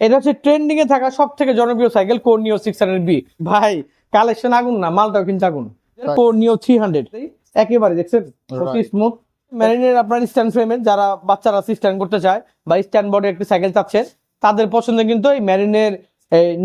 এটা হচ্ছে ট্রেন্ডিং এ থাকা সব থেকে জনপ্রিয় সাইকেল কোর্নিও সিক্স হান্ড্রেড বি ভাই কালেকশন আগুন না মালটাও কিন্তু আগুন। কোর কোর্নিও থ্রি হান্ড্রেড একেবারে দেখছেন? অতি স্মুথ ম্যারিনের আপনার স্ট্যান্ড ফ্রেমের যারা বাচ্চারা স্ট্যান্ড করতে চায় বা স্ট্যান্ড বোর্ডে একটি সাইকেল চাচ্ছে তাদের পছন্দ কিন্তু এই ম্যারিনের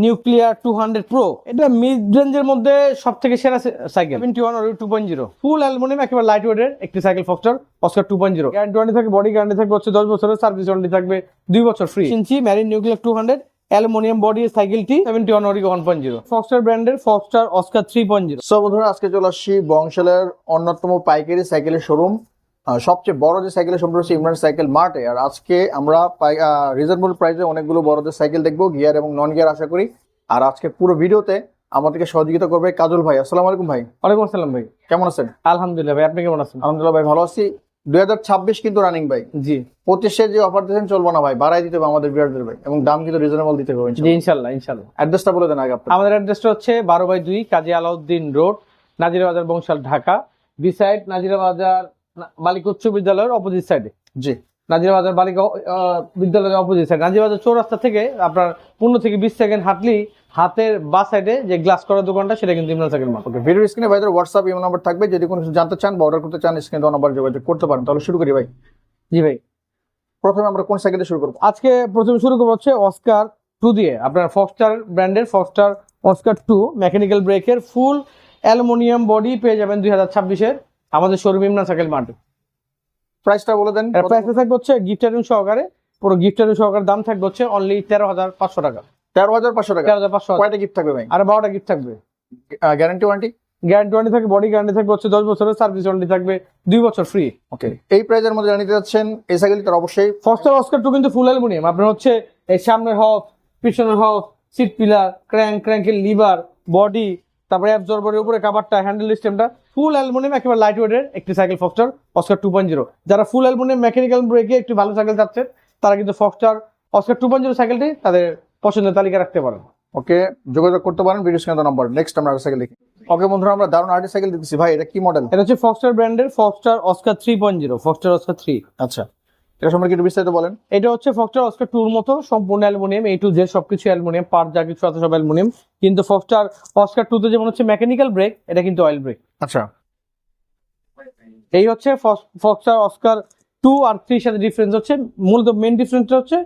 নিউক্লিয়ার টু হান্ড্রেড প্রো। এটা মিড রেঞ্জের মধ্যে সব থেকে সেরা cycle twenty one two point zero full aluminium একেবারে লাইট ওয়েটের একটি cycle Foxter Oscar two point zero guarantee warranty থাকবে বডি গ্যারান্টি থাকবে হচ্ছে দশ বছরের সার্ভিস ওয়ারেন্টি থাকবে দুই বছর free inch Marin nuclear two hundred aluminium body সাইকেলটি seventy one one point zero Foxter ব্র্যান্ডের Foxter Oscar three point zero so বন্ধুরা আজকে চলে আসছি বংশালের অন্যতম পাইকারি সাইকেলের শোরুম সবচেয়ে বড় যে সাইকেল শোরুম রয়েছে ইমরান সাইকেল মার্টে আর আজকে আমরা রিজনেবল প্রাইসে অনেকগুলো বড়দের সাইকেল দেখব গিয়ার এবং নন গিয়ার আশা করি। আর আজকে পুরো ভিডিওতে আমাদেরকে সহযোগিতা করবে কাজল ভাই। আসসালামু আলাইকুম ভাই। ওয়ালাইকুম আসসালাম ভাই। কেমন আছেন? আলহামদুলিল্লাহ ভাই আপনি কেমন আছেন? আলহামদুলিল্লাহ ভাই ভালো আছি। দুই হাজার ছাব্বিশ কিন্তু রানিং ভাই। জি। পঁচিশে যে অফার দিয়েছেন চলবো না ভাই বাড়াই দিতে হবে আমাদের বিয়ারদের ভাই। এবং দাম কিন্তু রিজনেবল দিতে হবে জি ইনশাল্লাহ। ইনশাল্লাহ অ্যাড্রেসটা বলে দেন আগে আমাদের অ্যাড্রেসটা হচ্ছে বারো বাই দুই কাজী আলাউদ্দিন রোড নাজিরা বাজার বংশাল ঢাকা। বিসাইড নাজিরা বাজার বালিকা উচ্চ বিদ্যালয়ের অপোজিট সাইডে জি। নাজিরা বাজার বালিকা বিদ্যালয়ের অপোজিট সাইড নাজিরা বাজার চৌরাস্তা থেকে আপনার পনেরো থেকে বিশ সেকেন্ড হাঁটলেই হাতের বা সাইডে যে গ্লাস করার দোকানটা সেটা কিন্তু Imran cycle market okay video স্ক্রিনে ভাইদের হোয়াটসঅ্যাপ ইমেল নাম্বার থাকবে। যদি কোনো কিছু জানতে চান বা অর্ডার করতে চান স্ক্রিনে নাম্বার যোগাযোগ করতে পারেন। তাহলে শুরু করি ভাই। জি ভাই। প্রথমে আমরা কোন সাইকেলে শুরু করব? আজকে প্রথমে শুরু করব হচ্ছে অস্কার টু দিয়ে। আপনার ফক্সটার ব্র্যান্ডের ফক্সটার অস্কার টু মেকানিক্যাল ব্রেকের ফুল অ্যালুমিনিয়াম বডি পেয়ে যাবেন দুই হাজার ছাব্বিশের। আমাদের শোরুম ইমরান সাইকেল মার্কেট প্রাইসটা বলে দেন। প্রাইসটা থাকবে হচ্ছে গিফট আইটেম সহকারে পুরো গিফট আইটেম সহকারে দাম থাকবে হচ্ছে অনলি তেরো হাজার পাঁচশো টাকা। তেরো হাজার পাঁচশো টাকা? তেরো হাজার পাঁচশো কয়টা গিফট থাকবে ভাই? আর বারোটা গিফট থাকবে। গ্যারান্টি ওয়ারেন্টি গ্যারান্টি ওয়ারেন্টি থাকবে বডি গ্যারান্টি থাকবে হচ্ছে দশ বছরের সার্ভিস ওয়ারেন্টি থাকবে দুই বছর ফ্রি ওকে এই প্রাইজের মধ্যে জানিয়ে যাচ্ছেন এই সাইকেলটি তার অবশ্যই। ফস্টার অস্কার টু কিন্তু ফুল অ্যালুমিনিয়াম আপনার হচ্ছে এই সামনের হক পিছনের হক সিট পিলার ক্র্যাঙ্ক ক্র্যাঙ্কের লিভার বডি তারপরে অ্যাবজর্বারের উপরে কাভারটা হ্যান্ডেল সিস্টেমটা ফুল অ্যালুমিনিয়াম একেবারে লাইট ওয়েটের একটি cycle Foxter Oscar two point zero যারা ফুল অ্যালুমিনিয়াম মেকানিক্যাল ব্রেকে একটি ভালো সাইকেল চাচ্ছেন তারা কিন্তু Foxter Oscar two point zero সাইকেলটি তাদের পছন্দের তালিকা রাখতে পারেন। ওকে যোগাযোগ করতে পারেন ভিডিও স্ক্রিনে নাম্বার নেক্সট আমরা সাইকেল দেখি। ওকে বন্ধুরা আমরা দারুণ আর্টি সাইকেল দিচ্ছি ভাই এটা কি মডেল এটা হচ্ছে ফক্সটার ব্র্যান্ডের Foxter Oscar three point zero Foxter Oscar three আচ্ছা। এটা সম্পর্কে একটু বিস্তারিত বলেন। এটা হচ্ছে ফক্সটার অস্কার টুর মতো সম্পূর্ণ অ্যালুমিনিয়াম এই টু জেড সবকিছু অ্যালুমিনিয়াম পার্ট যা কিছু আছে সব অ্যালুমিনিয়াম। কিন্তু ফক্সটার অস্কার টুতে যেমন হচ্ছে মেকানিক্যাল ব্রেক এটা কিন্তু অয়েল ব্রেক আচ্ছা। এই হচ্ছে ফক্সটার অস্কার টু আর থ্রির সাথে ডিফারেন্স হচ্ছে। মূলত মেন ডিফারেন্সটা হচ্ছে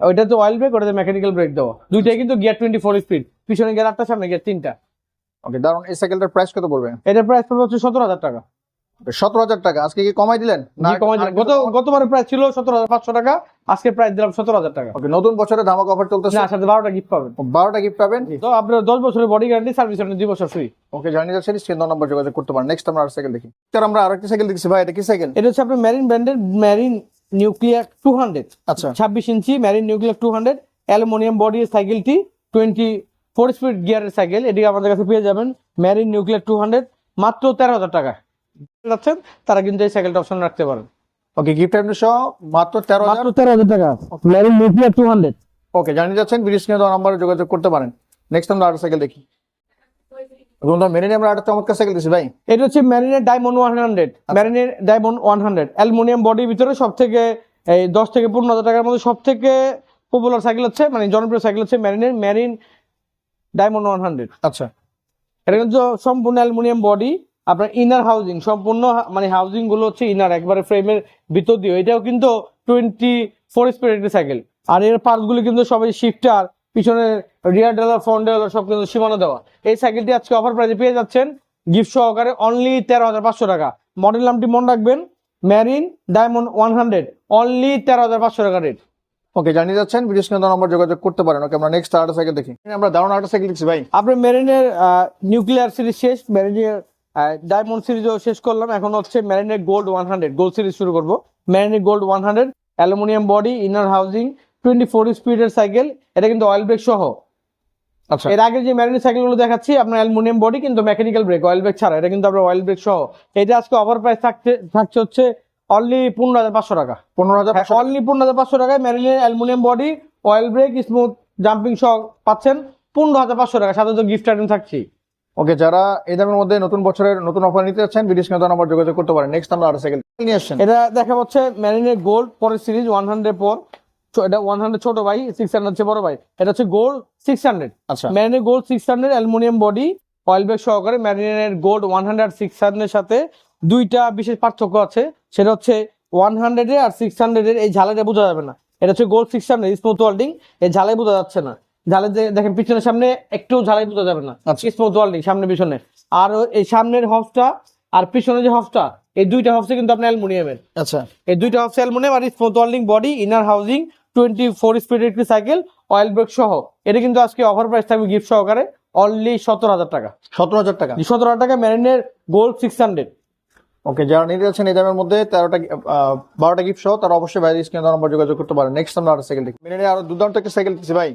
ওইটাতে অয়েল ব্রেক ওটাতে মেকানিক্যাল ব্রেক দেওয়া। দুইটাই কিন্তু গিয়ার টোয়েন্টি ফোর স্পিড পিছনে গিয়ার আটটা সামনে গিয়ার তিনটা। ওকে দারুণ এই সাইকেলটার প্রাইস কত পড়বে? এটার প্রাইস পড়বে হচ্ছে সতেরো হাজার টাকা। সতেরো হাজার টাকা। আজকে কি কমাই দিলেন? গত গতবারের প্রাইস ছিল সতেরো হাজার পাঁচশো টাকা আজকে প্রাইস দিলাম সতেরো হাজার টাকা। ওকে নতুন বছরে ধামাক অফার চলতেছে? না সাথে বারোটা গিফট পাবেন। বারোটা গিফট পাবেন? তো আপনার দশ বছরের বডি গ্যারান্টি সার্ভিস ওয়ারেন্টি দুই বছর ফ্রি ওকে জানিয়ে যাচ্ছেন স্ক্রিন নম্বর যোগাযোগ করতে পারেন। নেক্সট আমরা আর সাইকেল দেখি। স্যার আমরা আরেকটি সাইকেল দেখছি ভাই এটা কি সাইকেল এটা হচ্ছে আপনার ম্যারিন ব্র্যান্ডের ম্যারিন নিউক্লিয়ার টু হান্ড্রেড আচ্ছা। ছাব্বিশ inch Marin nuclear two hundred aluminium body সাইকেলটি twenty four speed গিয়ারের সাইকেল এটি আমাদের কাছে পেয়ে যাবেন ম্যারিন নিউক্লিয়ার টু হান্ড্রেড মাত্র তেরো হাজার টাকা। যাচ্ছেন তারা কিন্তু এই সাইকেলটা অপশন রাখতে পারেন। ওকে গিফট আইটেম সহ মাত্র তেরো মাত্র তেরো হাজার টাকা Marin nuclear two hundred okay জানিয়ে যাচ্ছেন ভিডিও স্ক্রিনে দেওয়া নাম্বারে যোগাযোগ করতে পারেন। নেক্সট আমরা আর সাইকেল দেখি। বন্ধুরা মেনে নিয়ে আমরা আরেকটা চমৎকার সাইকেল দিচ্ছি ভাই। এটা হচ্ছে ম্যারিনের ডায়মন্ড ওয়ান হান্ড্রেড ম্যারিনের ডায়মন্ড ওয়ান হান্ড্রেড অ্যালুমিনিয়াম বডির ভিতরে সব থেকে এই দশ থেকে পনেরো হাজার টাকার মধ্যে সব থেকে পপুলার সাইকেল হচ্ছে মানে জনপ্রিয় সাইকেল হচ্ছে ম্যারিনের ম্যারিন ডায়মন্ড ওয়ান হান্ড্রেড আচ্ছা। এটা কিন্তু সম্পূর্ণ অ্যালুমিনিয়াম বডি আপনার ইনার হাউজিং সম্পূর্ণ মানে হাউজিংগুলো হচ্ছে ইনার একবারে ফ্রেমের ভিতর দিয়ে। এটাও কিন্তু টোয়েন্টি ফোর স্পিড সাইকেল আর এর পার্টসগুলো কিন্তু সবাই শিফটার পিছনে রিয়ার ডেলার ফ্রন্ট ডেলার সব কিন্তু সীমানা দেওয়া। এই সাইকেলটি আজকে অফার প্রাইসে পেয়ে যাচ্ছেন গিফট সহকারে অনলি তেরো হাজার পাঁচশো টাকা। মডেল নামটি মনে রাখবেন Marin diamond one hundred only তেরো হাজার পাঁচশো টাকা রেট ওকে জানিয়ে যাচ্ছেন স্ক্রিনে দেওয়া নাম্বার যোগাযোগ করতে পারেন। ওকে আমরা নেক্সট আরেকটা সাইকেল দেখি। আমরা দারুণ আরেকটা সাইকেল দেখছি ভাই। আপনার মেরিনের নিউক্লিয়ার সিরিজ শেষ মেরিনের ডায়মন্ড সিরিজও শেষ করলাম। এখন হচ্ছে মেরিনের gold one hundred gold series শুরু করব। মেরিনের gold one hundred aluminium body inner housing twenty four স্পিডের সাইকেল এটা কিন্তু অয়েল ব্রেক সহ। আচ্ছা। এর আগে যে মেরিনের সাইকেলগুলো দেখাচ্ছি আপনার অ্যালুমিনিয়াম বডি কিন্তু মেকানিক্যাল ব্রেক অয়েল ব্রেক ছাড়া এটা কিন্তু আপনার অয়েল ব্রেক সহ। এটা আজকে অফার প্রাইস থাকতে থাকছে হচ্ছে অনলি পনেরো হাজার পাঁচশো টাকা। পনেরো হাজার অনলি পনেরো হাজার পাঁচশো টাকায় মেরিনের aluminium body oil brake smooth jumping সহ পাচ্ছেন পনেরো হাজার পাঁচশো টাকা। সাথে তো গিফট আইটেম থাকছি ওকে যারা এই দামের মধ্যে নতুন বছরের নতুন অফার নিতে যাচ্ছেন ভিডিও স্ক্রিনে নাম্বার যোগাযোগ করতে পারেন। নেক্সট আমরা আর সাইকেল নিয়ে আসছেন এটা দেখা হচ্ছে ম্যারিনের গোল্ড পরের সিরিজ ওয়ান হান্ড্রেড পর এটা ওয়ান হান্ড্রেড ছোট ভাই সিক্স হান্ড্রেড হচ্ছে বড় ভাই। এটা হচ্ছে গোল্ড সিক্স হান্ড্রেড আচ্ছা। ম্যারিনের gold six hundred aluminium body oil bag সহকারে ম্যারিনের gold one hundred six hundred সাথে দুইটা বিশেষ পার্থক্য আছে। সেটা হচ্ছে ওয়ান হান্ড্রেডের আর সিক্স হান্ড্রেডের এই ঝালেটা বোঝা যাবে না। এটা হচ্ছে gold six hundred smooth welding এই ঝালাই বোঝা যাচ্ছে না। ঝালে দেখেন পিছনের সামনে একটু ঝালাই বোঝা যাবে না। আচ্ছা। স্মুথ ওয়ার্ল্ডিং সামনে পিছনে। আর এই সামনের হফটা আর পিছনে যে হফটা এই দুইটা হফসে কিন্তু আপনার অ্যালুমিনিয়ামের। আচ্ছা। এই দুইটা হচ্ছে অ্যালুমিনিয়াম আর smooth welding body inner housing twenty four স্পিডের একটি সাইকেল অয়েল ব্রেক সহ। এটা কিন্তু আজকে অফার প্রাইস থাকবে গিফট সহকারে অনলি সতেরো হাজার টাকা। সতেরো হাজার টাকা? সতেরো হাজার টাকা ম্যারিনের গোল্ড সিক্স হান্ড্রেড ওকে যারা নিতে যাচ্ছেন এই দামের মধ্যে তেরোটা বারোটা গিফট সহ তারা অবশ্যই বাইরে স্ক্রিনে নম্বর যোগাযোগ করতে পারেন। নেক্সট আমরা আরও সাইকেল দেখি। মিনিটে আরও দুর্দান্ত একটা সাইকেল দিচ্ছি ভাই।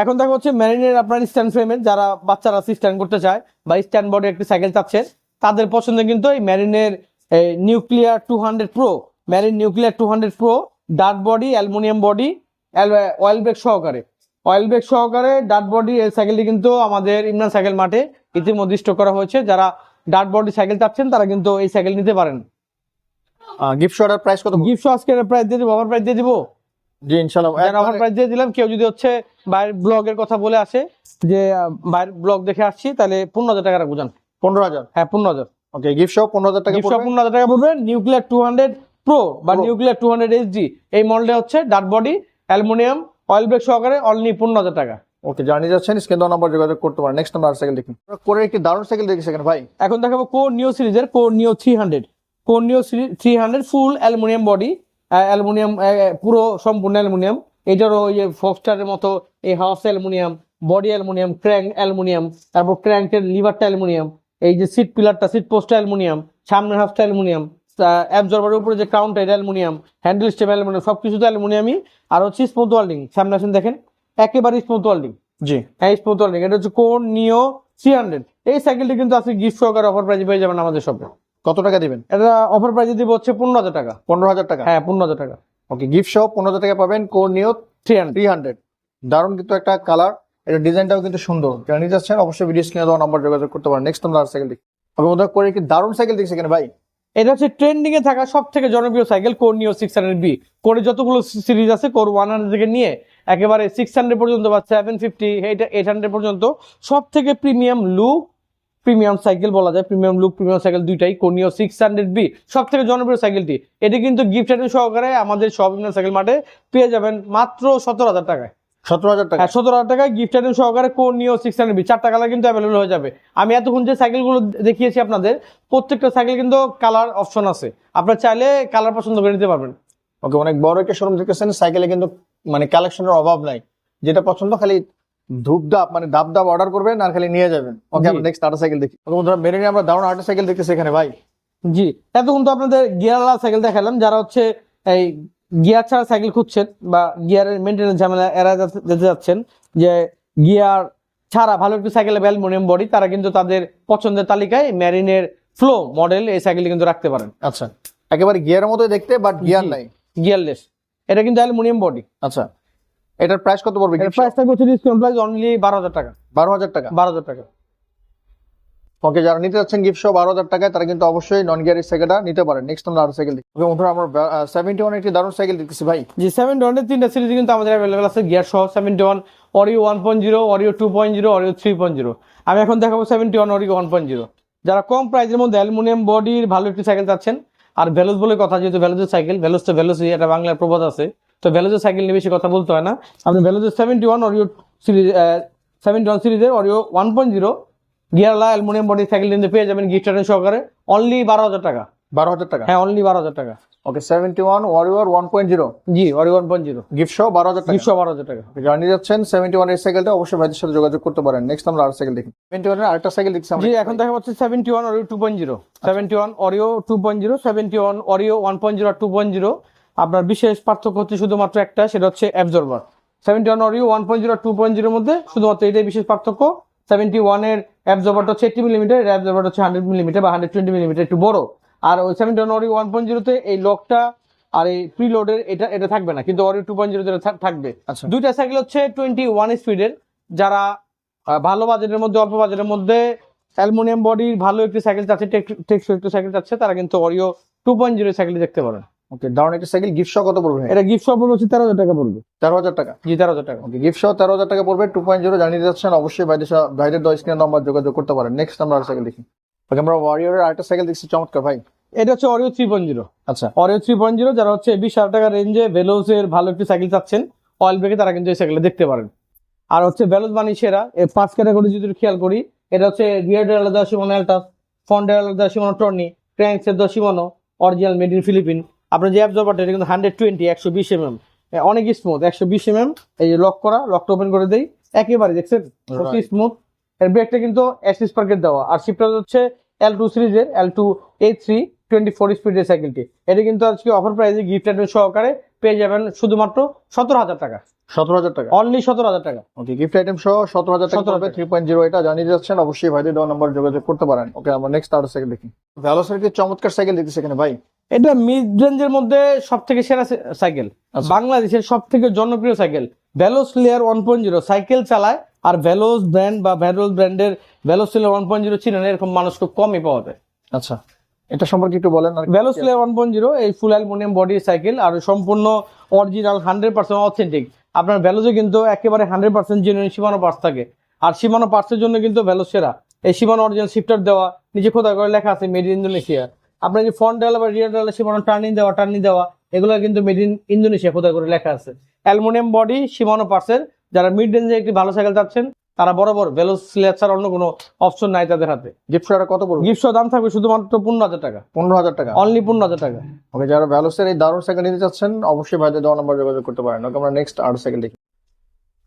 এখন দেখা হচ্ছে ম্যারিনের আপনার স্ট্যান্ড ফ্রেমের যারা বাচ্চারা স্ট্যান্ড করতে চায় বা স্ট্যান্ড বডি একটি সাইকেল চাচ্ছে তাদের পছন্দে কিন্তু এই ম্যারিনের Nuclear two hundred pro Marine Nuclear two hundred pro dart body aluminium body oil brake সহকারে। অয়েল ব্রেক সহকারে ডার্ট বডি এই সাইকেলটি কিন্তু আমাদের ইমরান সাইকেল মাঠে ইতিমধ্যে স্টক করা হয়েছে। যারা ডার্ট বডি সাইকেল চাচ্ছেন তারা কিন্তু এই সাইকেল নিতে পারেন। গিফট প্রাইস কত? গিফট আজকে প্রাইস দিয়ে দিব অফার প্রাইস দিয়ে দিব? জি ইনশাল্লাহ। অফার প্রাইস দিয়ে দিলাম কেউ যদি হচ্ছে বাইরের ব্লগের কথা বলে আসে যে বাইরের ব্লগ দেখে আসছি তাহলে পনেরো হাজার টাকা রাখব বুঝান। পনেরো হাজার? হ্যাঁ পনেরো হাজার। ওকে গিফট সহ পনেরো হাজার টাকা গিফট। পনেরো হাজার টাকা পড়বে। নিউক্লিয়ার টু হান্ড্রেড প্রো বা নিউক্লিয়ার টু হান্ড্রেড এইচডি এই মডেলটা হচ্ছে ডাট বডি অ্যালুমিনিয়াম অয়েল ব্রেক সহকারে অনলি পনেরো হাজার টাকা। ওকে জানিয়ে যাচ্ছেন স্ক্রিন নম্বর যোগাযোগ করতে পারেন। নেক্সট আমরা সাইকেল দেখুন করে একটি দারুণ সাইকেল দেখি সেখানে ভাই। এখন দেখাবো কোর নিও সিরিজের Core Neo three hundred Core Neo three hundred full aluminium body aluminium পুরো সম্পূর্ণ অ্যালুমিনিয়াম এটারও ওই যে ফক্সটারের মতো এই house aluminium body aluminium crank aluminium তারপর ক্র্যাঙ্কের লিভারটা অ্যালুমিনিয়াম এই যে সিট পিলারটা সিট পোস্টটা অ্যালুমিনিয়াম সামনের হাফটা অ্যালুমিনিয়াম অ্যাবজর্বারের উপরে যে কাউন্ট এটা অ্যালুমিনিয়াম হ্যান্ডেল স্টেম অ্যালুমিনিয়াম সব কিছু তো অ্যালুমিনিয়ামই আর হচ্ছে স্মুথ ওয়ার্ল্ডিং সামনে আসেন দেখেন একেবারে স্মুথ ওয়ার্ল্ডিং জি। হ্যাঁ স্মুথ ওয়ার্ল্ডিং এটা হচ্ছে কোন নিও থ্রি হান্ড্রেড এই সাইকেলটি কিন্তু আজকে গিফট সহকারে অফার প্রাইজে পেয়ে যাবেন আমাদের শপে কত টাকা দিবেন? এটা অফার প্রাইজে দিব হচ্ছে পনেরো হাজার টাকা। পনেরো হাজার টাকা। হ্যাঁ পনেরো হাজার টাকা। ওকে গিফট সহ পনেরো টাকা পাবেন কোর নিও থ্রি হান্ড্রেড থ্রি হান্ড্রেড দারুণ কিন্তু একটা কালার এটা ডিজাইনটাও কিন্তু সুন্দর। যারা নিতে যাচ্ছেন অবশ্যই ভিডিও স্ক্রিনে দেওয়া নম্বর যোগাযোগ করতে পারেন। নেক্সট আমরা সাইকেল দেখি। আমি ওদের করে কি দারুণ সাইকেল দেখছি এখানে ভাই? এটা হচ্ছে ট্রেন্ডিং এ থাকা সব থেকে জনপ্রিয় cycle core neo six hundred B কোরে যতগুলো সিরিজ আছে কোর ওয়ান হান্ড্রেড থেকে নিয়ে একেবারে সিক্স হান্ড্রেড পর্যন্ত বা সেভেন ফিফটি এইট হান্ড্রেড পর্যন্ত সব থেকে প্রিমিয়াম লুক প্রিমিয়াম সাইকেল বলা যায় প্রিমিয়াম লুক প্রিমিয়াম সাইকেল দুইটাই কোনিও সিক্স হান্ড্রেড বি সব থেকে জনপ্রিয় সাইকেলটি। এটি কিন্তু গিফট আইটেম সহকারে আমাদের সব সাইকেল মাঠে পেয়ে যাবেন মাত্র সতেরো হাজার টাকায়। সতেরো হাজার টাকা। হ্যাঁ সতেরো হাজার টাকায় গিফট আইটেম সহকারে কোন নিও সিক্স হান্ড্রেড বি চারটা কালার কিন্তু অ্যাভেলেবল হয়ে যাবে। আমি এতক্ষণ যে সাইকেলগুলো দেখিয়েছি আপনাদের প্রত্যেকটা সাইকেল কিন্তু কালার অপশন আছে। আপনার চাইলে কালার পছন্দ করে নিতে পারবেন। ওকে অনেক বড় একটা শোরুম দেখতেছেন সাইকেলে কিন্তু মানে কালেকশনের অভাব নাই। যেটা পছন্দ খালি ধূপধাপ মানে ধাপ ধাপ অর্ডার করবেন আর খালি নিয়ে যাবেন। ওকে আমরা নেক্সট আরেকটা সাইকেল দেখি। বন্ধুরা মেরে নিয়ে আমরা দারুণ আরেকটা সাইকেল দেখতেছি এখানে ভাই। জি এতক্ষণ তো আপনাদের গিয়ারওয়ালা সাইকেল দেখালাম যারা হচ্ছে এই গিয়ার ছাড়া সাইকেল খুঁজছেন বা গিয়ারের মেনটেন্স ঝামেলা এরা যেতে যাচ্ছেন যে গিয়ার ছাড়া ভালো একটু সাইকেল অ্যালুমিনিয়াম বডি তারা কিন্তু তাদের পছন্দের তালিকায় ম্যারিনের ফ্লো মডেল এই সাইকেলটি কিন্তু রাখতে পারেন। আচ্ছা একেবারে গিয়ারের মতোই দেখতে বাট গিয়ার। নাই। গিয়ারলেস এটা কিন্তু অ্যালুমিনিয়াম বডি আচ্ছা। এটার প্রাইস কত পড়বে এর প্রাইস থাকবে হচ্ছে ডিসকাউন্ট প্রাইস অনলি বারো হাজার টাকা। বারো হাজার টাকা? বারো হাজার টাকা। ওকে যারা নিতে যাচ্ছেন গিফট সহ বারো হাজার টাকায় তারা কিন্তু অবশ্যই নন গিয়ারের সাইকেলটা নিতে পারেন। নেক্সট আমরা আরও সাইকেল দেখি ওকে বন্ধুরা আমরা সেভেন্টি ওয়ান একটি দারুণ সাইকেল দেখতেছি ভাই। জি সেভেন ওয়ানের তিনটা সিরিজ কিন্তু আমাদের অ্যাভেলেবেল আছে। গিয়ার সহ seventy one warrior one point zero warrior two point zero warrior three point zero আমি এখন দেখাবো seventy one warrior one point zero যারা কম প্রাইসের মধ্যে অ্যালুমিনিয়াম বডির ভালো একটি সাইকেল চাচ্ছেন আর ভ্যালুস বলে কথা যেহেতু ভ্যালুজের সাইকেল ভ্যালুস তো ভ্যালুসই একটা বাংলার প্রবাদ আছে। তো ভ্যালুজের সাইকেল নিয়ে বেশি কথা বলতে হয় না। আপনি ভ্যালুজের seventy one warrior series seventy one সিরিজের অরিও ওয়ান পয়েন্ট জিরো গিয়ারলা অ্যালুমিনিয়াম বডি সাইকেল নিতে পেয়ে যাবেন গিফট সহকারে। অনলি বারো হাজার টাকা। বারো হাজার টাকা? হ্যাঁ অনলি বারো হাজার টাকা। Okay seventy one warrior one point zero জি warrior one point zero gift সহ বারো হাজার টাকা? দুশো বারো হাজার টাকা। নিতে যাচ্ছেন সেভেন্টি ওয়ানের সাইকেলটা অবশ্যই ভাইদের সাথে যোগাযোগ করতে পারেন। নেক্সট আমরা আর সাইকেল দেখি। সেভেন্টি ওয়ানের আরেকটা সাইকেল দেখছি জি এখন দেখা যাচ্ছে seventy one warrior two point zero seventy one warrior two point zero seventy one warrior one point zero two point zero আপনার বিশেষ পার্থক্য হচ্ছে শুধুমাত্র একটা সেটা হচ্ছে absorber seventy one warrior one point zero two point জিরোর মধ্যে শুধুমাত্র এটাই বিশেষ পার্থক্য। সেভেন্টি ওয়ানের অ্যাবজর্ভারটা হচ্ছে এইটি মিলিমিটার এর অ্যাবজর্ভার হচ্ছে হান্ড্রেড মিলিমিটার বা হান্ড্রেড টোয়েন্টি মিলিমিটার একটু বড়। আর ওই seventy one warrior one point জিরোতে এই লকটা আর এই প্রিলোডের এটা এটা থাকবে না কিন্তু অরিও টু পয়েন্ট জিরোতে থাকবে। আচ্ছা। দুইটা সাইকেল হচ্ছে টোয়েন্টি ওয়ান স্পিডের যারা ভালো বাজেটের মধ্যে অল্প বাজেটের মধ্যে অ্যালুমিনিয়াম বডির ভালো একটি সাইকেল চাচ্ছে টেকসই একটি সাইকেল চাচ্ছে তারা কিন্তু warrior two point zero cycle দেখতে পারেন। ওকে দারুণ একটা সাইকেল গিফট সহ কত পড়বে? এটা গিফট শপ হচ্ছে তেরো হাজার টাকা পড়বে। তেরো হাজার টাকা? জি তেরো হাজার টাকা। ওকে গিফট সহ তেরো হাজার টাকা পড়বে টু পয়েন্ট জিরো জানিয়ে যাচ্ছেন অবশ্যই সা- ভাইদের দশ স্ক্রিন নাম্বার যোগাযোগ করতে পারেন। নেক্সট আমরা আর সাইকেল দেখি। ওকে আমরা ওয়ারিয়রের আরেকটা সাইকেল দেখছি চমৎকার ভাই। এটা হচ্ছে অরিও থ্রি পয়েন্ট জিরো আচ্ছা। অরিও থ্রি পয়েন্ট জিরো যারা হচ্ছে বিশ হাজার টাকা রেঞ্জে ভেলোসের ভালো একটি সাইকেল চাচ্ছেন অয়েল ব্রেকে তারা কিন্তু এই সাইকেলটা দেখতে পারেন। আর হচ্ছে ভেলোস বানি সেরা এই পাঁচ ক্যাটাগরি যদি খেয়াল করি এটা হচ্ছে রিয়ার ডেল আলাদা সীমানো অ্যালটাস ফ্রন্ট ডেল আলাদা সীমানো টর্নি ক্র্যাঙ্কসের দশ Shimano original made in Philippine আপনার যে অ্যাবজর্বারটা এটা কিন্তু হান্ড্রেড টোয়েন্টি একশো বিশ এম এম অনেক স্মুথ একশো বিশ এম এম এই যে লক করা লকটা ওপেন করে দেই। একেবারে দেখছেন? অতি স্মুথ এর ব্রেকটা কিন্তু অ্যাসিস পার্কের দেওয়া। আর শিপটা হচ্ছে এল টু সিরিজের L two A three twenty four স্পিডের সাইকেলটি এটা কিন্তু আজকে অফার প্রাইসে গিফট আইটেম সহকারে পেয়ে যাবেন শুধুমাত্র সতেরো হাজার টাকা। সতেরো হাজার টাকা। অনলি সতেরো হাজার টাকা। ওকে গিফট আইটেম সহ সতেরো হাজার টাকা 17,000 পড়বে থ্রি পয়েন্ট জিরো এটা জানিয়ে যাচ্ছেন অবশ্যই ভাইদের দেওয়া নাম্বার যোগাযোগ করতে পারেন। ওকে আমরা নেক্সট আরেকটা সাইকেল দেখি। ভ্যালোসের একটি চমৎকার সাইকেল দেখতেছি এখানে ভাই। এটা মিড রেঞ্জের মধ্যে সব থেকে সেরা সাইকেল আচ্ছা। বাংলাদেশের সব থেকে জনপ্রিয় cycle Veloce layer one point zero cycle চালায় আর ভ্যালোস ব্র্যান্ড বা ভ্যালোস ব্র্যান্ডের Veloce layer one point zero চিনেন এরকম মানুষ খুব কমই পাওয়া যায়। আচ্ছা এটা সম্পর্কে একটু বলেন Veloce layer one point zero এই ফুল অ্যালুমিনিয়াম বডি সাইকেল আর সম্পূর্ণ অরিজিনাল হান্ড্রেড পার্সেন্ট অথেন্টিক আপনার ভ্যালোসে কিন্তু একেবারে hundred percent genuine Shimano parts থাকে। আর সীমানো পার্সের জন্য কিন্তু ভ্যালোস সেরা। এই সীমানো অরিজিনাল শিফটার দেওয়া নিজে খোদা করে লেখা আছে মেড ইন ইন্দোনেশিয়া আপনার যে ফ্রন্ট ডেলা বা রিয়ার ডেলা সীমানো টার্নিং দেওয়া টার্নিং দেওয়া এগুলো কিন্তু মেড ইন ইন্দোনেশিয়া খোদা করে লেখা আছে। অ্যালুমিনিয়াম বডি সীমানো পার্টসের যারা মিড রেঞ্জে একটি ভালো সাইকেল চাচ্ছেন তারা বরাবর ছাড়া অন্য কোনো অপশন নাই তাদের হাতে। গিফট সহটা কত পড়বে? গিফট দাম থাকবে শুধুমাত্র পনেরো হাজার টাকা। পনেরো হাজার টাকা। অনলি পনেরো হাজার টাকা। ওকে যারা ভ্যালোসের এই দারুণ সাইকেল নিতে চাচ্ছেন অবশ্যই ভাইদের দেওয়া নম্বর যোগাযোগ করতে পারেন। ওকে আমরা নেক্সট আর সাইকেল দেখি।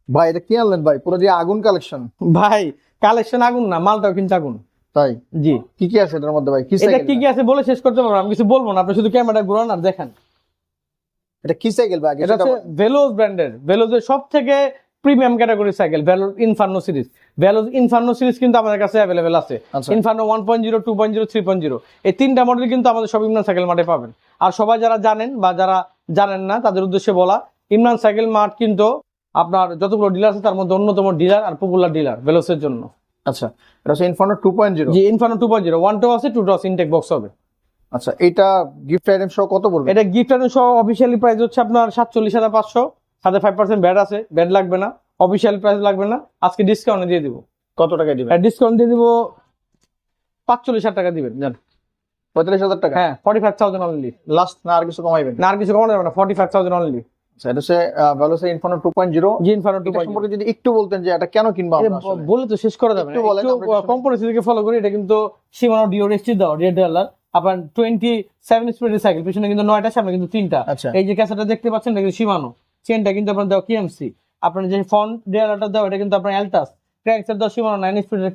ভাই এটা কি আনলেন ভাই? পুরো দিয়ে আগুন কালেকশন ভাই কালেকশন আগুন না মালটাও কিন্তু আগুন। তাই? জি। কি কি আছে এটার মধ্যে ভাই? কি এটা কি কি আছে বলে শেষ করতে পারব আমি কিছু বলব না। আপনি শুধু ক্যামেরা ঘুরান আর দেখেন। এটা কি সাইকেল ভাই? এটা হচ্ছে ভেলোজ ব্র্যান্ডের ভেলোজের সব থেকে premium category cycle Veloce Inferno series Inferno series কিন্তু আমাদের কাছে অ্যাভেলেবেল আছে। Inferno one point zero two point zero three point zero এই তিনটা মডেল কিন্তু আমাদের সব ইমরান সাইকেল মাঠে পাবেন। আর সবাই যারা জানেন বা যারা জানেন না তাদের উদ্দেশ্যে বলা ইমরান সাইকেল মাঠ কিন্তু আপনার যতগুলো ডিলার আছে তার মধ্যে অন্যতম ডিলার আর পপুলার ডিলার ভেলোসের জন্য। আচ্ছা এটা হচ্ছে ইনফার্নো টু পয়েন্ট জিরো জি Inferno two point zero one two আছে টু আছে ইনটেক বক্স হবে। আচ্ছা এটা গিফট আইটেম সহ কত পড়বে? এটা গিফট আইটেম সহ অফিসিয়ালি প্রাইস হচ্ছে আপনার সাতচল্লিশ হাজার পাঁচশো। সাথে ফাইভ পার্সেন্ট ব্যাড আছে ব্যাড লাগবে না। অফিসিয়াল প্রাইস লাগবে না। আজকে ডিসকাউন্টে দিয়ে দিব। কত টাকায় দিবেন? ডিসকাউন্ট দিয়ে দিব পাঁচচল্লিশ হাজার টাকা দিবেন জান। পঁয়তাল্লিশ হাজার টাকা? হ্যাঁ forty five thousand only last না আর কিছু কমাইবেন? না আর কিছু কমানো যাবে না ফর্টি ফাইভ থাউজেন্ড অনলি এটা হচ্ছে ভ্যালোসের Inferno two G Inferno two সম্পর্কে যদি একটু বলতেন যে এটা কেন কিনবো আমরা বলে তো শেষ করা যাবে একটু বলেন, আমরা একটু শুনি। কোম্পানি থেকে ফলো করি এটা কিন্তু সীমানো ডিও রেস্টি দেওয়া রেড ডলার আপনার টোয়েন্টি সেভেন স্পিডের সাইকেল পিছনে কিন্তু নয়টা সামনে কিন্তু তিনটা। এই যে ক্যাসেটটা দেখতে পাচ্ছেন এটা কিন্তু সীমানো। চেনটা কিন্তু আপনার কিএমসি আপনার যে দেওয়া এটা কিন্তু আপনার ক্র্যাঙ্কসেট দেওয়া সীমানো নাইন স্পিডের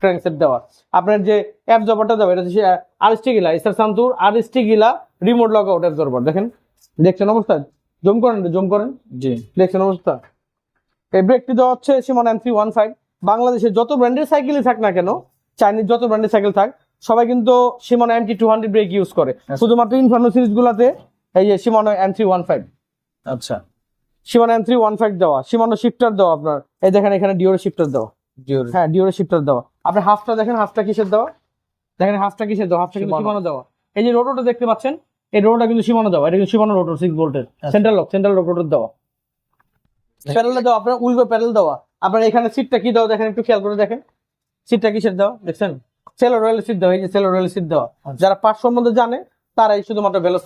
ক্র্যাঙ্কসেট দেওয়া। আপনার যে অ্যাপ জবারটা এটা হচ্ছে আরএসটি গিলা ইসার সান্তুর আরএসটি গিলা রিমোট লক আউট অ্যাপ জবার দেখেন দেখছেন অবস্থা? জুম করেন জুম করেন। জি। দেখছেন অবস্থা। এই ব্রেকটি দেওয়া হচ্ছে Shimano M three one five বাংলাদেশের যত ব্র্যান্ডের সাইকেলই থাক না কেন চাইনিজ যত ব্র্যান্ডের সাইকেল থাক সবাই কিন্তু Shimano M T two hundred brake use করে। শুধুমাত্র ইনফার্নো সিরিজ গুলাতে এই যে Shimano M three one five আচ্ছা। Shimano M three one five দেওয়া সীমানো শিফটার দেওয়া আপনার। এই দেখেন এখানে ডিওর শিফটার দেওয়া। হ্যাঁ ডিওর শিফটার দেওয়া। আপনি হাফটা দেখেন হাফটা কিসের দেওয়া? দেখেন হাফটা কিসের দেওয়া? হাফটা কিন্তু। সীমানো দেওয়া। এই যে রোটোটা দেখতে পাচ্ছেন এই রোটোটা কিন্তু সীমানো দেওয়া এটা কিন্তু সীমানো রোটোর সিক্স ভোল্টের। Central lock central lock rotor দেওয়া। প্যাডেলটা দেওয়া আপনার উল্টো প্যাডেল দেওয়া। আপনার এখানে সিটটা কি দেওয়া দেখেন একটু খেয়াল করে দেখেন। সিটটা কিসের দেওয়া দেখছেন? সেলো রয়েল সিট দেওয়া এই যে সেলো রয়েল সিট দেওয়া। আচ্ছা। যারা পাঁচ সম্বন্ধে জানে তারাই শুধুমাত্র ভেলোস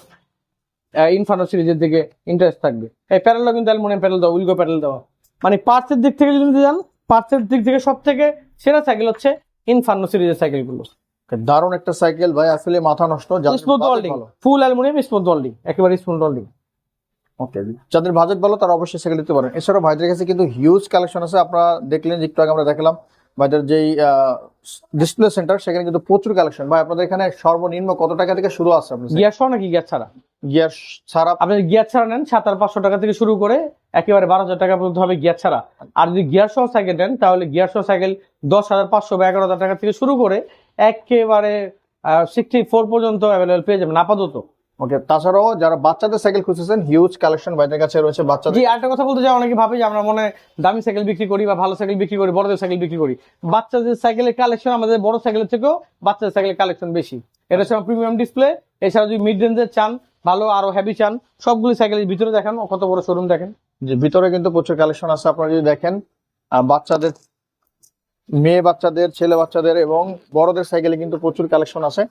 ইনফানো সিরিজের দিকে ইন্টারেস্ট থাকবে। এই প্যাডেলটা কিন্তু অ্যালমোনিয়াম প্যাডেল দেওয়া উইলগো প্যাডেল দেওয়া। মানে পার্টসের দিক থেকে যদি যান পার্টসের দিক থেকে সব থেকে সেরা সাইকেল হচ্ছে ইনফানো সিরিজের সাইকেলগুলো দারুণ একটা সাইকেল ভাই আসলে মাথা নষ্ট smooth full aluminium smooth welding একেবারে স্মুথ ওয়ার্ল্ডিং ওকে যাদের বাজেট ভালো তারা অবশ্যই সাইকেল নিতে পারেন। এছাড়াও ভাইদের কাছে কিন্তু হিউজ কালেকশন আছে আপনারা দেখলেন একটু আগে আমরা দেখালাম ভাইদের যেই ডিসপ্লে সেন্টার সেখানে কিন্তু প্রচুর কালেকশন ভাই আপনাদের এখানে সর্বনিম্ন কত টাকা থেকে শুরু আছে আপনাদের? গিয়ার সহ নাকি গিয়ার ছাড়া? গিয়ার ছাড়া আপনি গিয়ার ছাড়া নেন সাত আর পাঁচশো টাকা থেকে শুরু করে একেবারে বারো হাজার টাকা পর্যন্ত হবে গিয়ার ছাড়া। আর যদি গিয়ার সহ সাইকেল নেন তাহলে গিয়ার সহ সাইকেল দশ হাজার পাঁচশো বা এগারো হাজার টাকা থেকে শুরু করে একেবারে সিক্সটি ফোর পর্যন্ত অ্যাভেলেবল পেয়ে যাবেন আপাতত। ওকে তাছাড়াও যারা বাচ্চাদের সাইকেল খুঁজতেছেন হিউজ কালেকশন ভাইদের কাছে রয়েছে জি বাচ্চাদের আরেকটা কথা বলতে চাই অনেকে ভাবে যে আমরা মনে দামি সাইকেল বিক্রি করি বা ভালো সাইকেল বিক্রি করি বড়দের সাইকেল বিক্রি করি। বাচ্চাদের সাইকেলের কালেকশন আমাদের বড় সাইকেলের থেকেও বাচ্চাদের সাইকেলের কালেকশন বেশি। এটা হচ্ছে প্রিমিয়াম ডিসপ্লে এছাড়া যদি মিড রেঞ্জের চান ভালো আরও হেভি চান সবগুলি সাইকেলের ভিতরে দেখেন কত বড় শোরুম দেখেন। যে ভিতরে কিন্তু প্রচুর কালেকশন আছে আপনারা যদি দেখেন বাচ্চাদের মেয়ে বাচ্চাদের ছেলে বাচ্চাদের এবং বড়দের সাইকেলে কিন্তু প্রচুর কালেকশন আছে।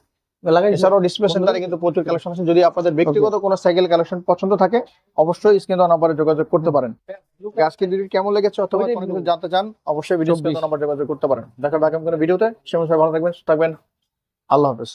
এছাড়াও ডিসপ্লে সেন্টারে কিন্তু প্রচুর কালেকশন আছে। যদি আপনাদের ব্যক্তিগত কোনো সাইকেল কালেকশন পছন্দ থাকে অবশ্যই স্ক্রিন নাম্বারে যোগাযোগ করতে পারেন। আজকে ভিডিও কেমন লেগেছে অথবা ওইটাই কোনো কিছু জানতে চান অবশ্যই ভিডিও স্ক্রিন নাম্বার যোগাযোগ করতে পারেন। দেখা বাকি কোনো ভিডিওতে সে অনুসারে ভালো থাকবেন থাকবেন। আল্লাহ হাফেজ।